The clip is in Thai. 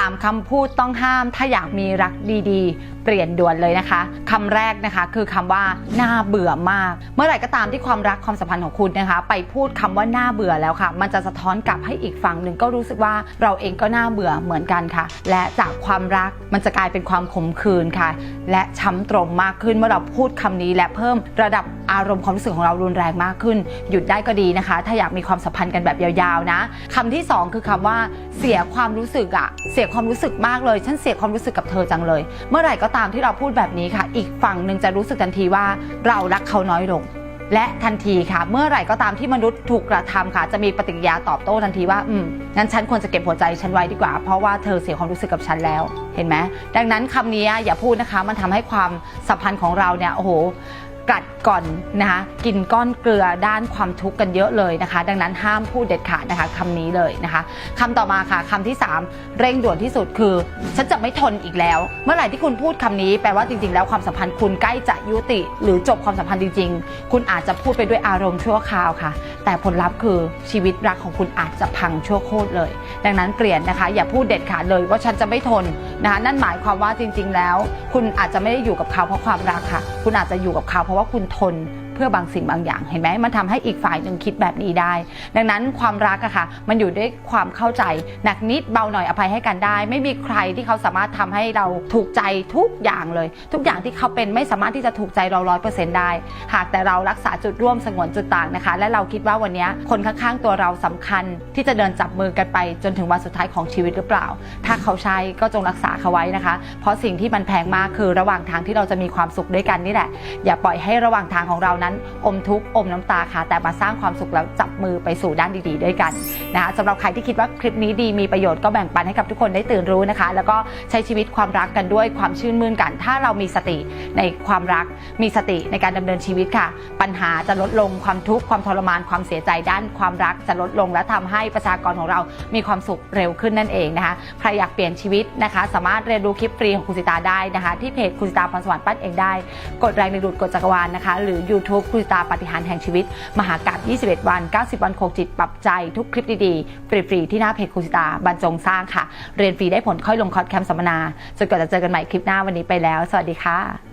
3คำพูดต้องห้าม ถ้าอยากมีรักดีๆ เปลี่ยนด่วนเลยนะคะคำแรกนะคะคือคำว่าน่าเบื่อมาก เมื่อไหร่ก็ตามที่ความรักความสัมพันธ์ของคุณนะคะ ไปพูดคำว่าน่าเบื่อแล้วค่ะ มันจะสะท้อนกลับให้อีกฝั่งหนึ่งก็รู้สึกว่าเราเองก็น่าเบื่อเหมือนกันค่ะ และจากความรักมันจะกลายเป็นความขมขื่นค่ะ และช้ำตรงมากขึ้นเมื่อเราพูดคำนี้และเพิ่มระดับ อารมณ์ความรู้สึกของเรารุนแรงมากขึ้น หยุดได้ก็ดีนะคะ ถ้าอยากมีความสัมพันธ์กันแบบยาวๆนะคำที่สองคือคำว่าเสียความรู้สึกอะเสียความรู้สึกมากเลย ฉันเสียความรู้สึกกับเธอจังเลย เมื่อไหร่ก็ตามที่เราพูดแบบนี้ค่ะ อีกฝั่งหนึ่งจะรู้สึกทันทีว่าเรารักเขาน้อยลงและทันทีค่ะ เมื่อไหร่ก็ตามที่มนุษย์ถูกกระทำค่ะ จะมีปฏิกิริยาตอบโต้ทันทีว่าอืมงั้นฉันควรจะเก็บหัวใจฉันไว้ดีกว่า เพราะว่าเธอเสียความรู้สึกกับฉันแล้ว เห็นไหมดังนั้นคำนี้อย่าพูดนะคะ มันทำให้ความสัมพันธ์ของเราเนี่ยโอ้โห กัดก่อนนะคะกินก้อนเกลือด้านความทุกข์กันเยอะเลยนะคะ ดังนั้นห้ามพูดเด็ดขาดนะคะคำนี้เลยนะคะคำต่อมาค่ะคำที่ 3 เร่งด่วนที่สุดคือ ฉันจะไม่ทนอีกแล้ว เมื่อไหร่ที่คุณพูดคำนี้แปลว่าจริงๆ แล้วความสัมพันธ์คุณใกล้จะยุติ หรือจบความสัมพันธ์จริง ๆ คุณอาจจะพูดไปด้วยอารมณ์ชั่วคราวค่ะ แต่ผลลัพธ์คือชีวิตรักของคุณอาจจะพังชั่วโคตรเลย ดังนั้นเปลี่ยนนะคะ อย่าพูดเด็ดขาดเลยว่าฉันจะไม่ทนนะคะนั่นหมายความว่าจริง ๆ แล้ว คุณอาจจะไม่ได้อยู่กับเขาเพราะความรักค่ะ คุณอาจจะอยู่กับเขาเพราะว่าคุณทน พื่อบางสิ่งบางอย่างเห็นไหมมันทำให้อีกฝ่ายหนึ่งคิดแบบนี้ได้ ดังนั้นความรักอะค่ะ มันอยู่ด้วยความเข้าใจหนักนิดเบาหน่อยอภัยให้กันได้ ไม่มีใครที่เขาสามารถทำให้เราถูกใจทุกอย่างเลย ทุกอย่างที่เขาเป็นไม่สามารถที่จะถูกใจเราร้อยเปอร์เซ็นต์ได้ หากแต่เรารักษาจุดร่วมสงวนจุดต่างนะคะ และเราคิดว่าวันนี้คนข้างๆตัวเราสำคัญที่จะเดินจับมือกันไป จนถึงวันสุดท้ายของชีวิตหรือเปล่า ถ้าเขาใช่ก็จงรักษาเขาไว้นะคะ เพราะสิ่งที่มันแพงมากคือระหว่างทางที่เราจะมีความสุขด้วยกันนี่แหละ อย่าปล่อยให้ระหว่างทางของเรานั้นอมทุกข์อมน้ำตาค่ะ แต่มาสร้างความสุขแล้วจับมือไปสู่ด้านดีๆ ด้วยกันนะคะสำหรับใครที่คิดว่าคลิปนี้ดีมีประโยชน์ก็แบ่งปันให้กับทุกคนได้ตื่นรู้นะคะ แล้วก็ใช้ชีวิตความรักกันด้วยความชื่นมื่นกัน ถ้าเรามีสติในความรัก มีสติในการดำเนินชีวิตค่ะ ปัญหาจะลดลงความทุกข์ความทรมานความเสียใจด้านความรักจะลดลง และทำให้ประชากรของเรามีความสุขเร็วขึ้นนั่นเองนะคะใครอยากเปลี่ยนชีวิตนะคะ สามารถเรียนรู้คลิปฟรีของคุณสิตาได้นะคะ ที่เพจคุณสิตาพรสวรรค์ปั้นเองได้ กดแรงดึงดูดกดจักรวาลนะคะ หรือ YouTube คุณสิตาปฏิหารแห่งชีวิต มหากาบ21 วัน 90 วันโคจิตปรับใจทุกคลิปดีๆฟรีๆที่หน้าเพจคุณิตาบรรจงสร้างค่ะ เรียนฟรีได้ผลค่อยลงคอร์สแคมป์สัมมนาจนกว่าจะเจอกันใหม่คลิปหน้าวันนี้ไปแล้ว สวัสดีค่ะ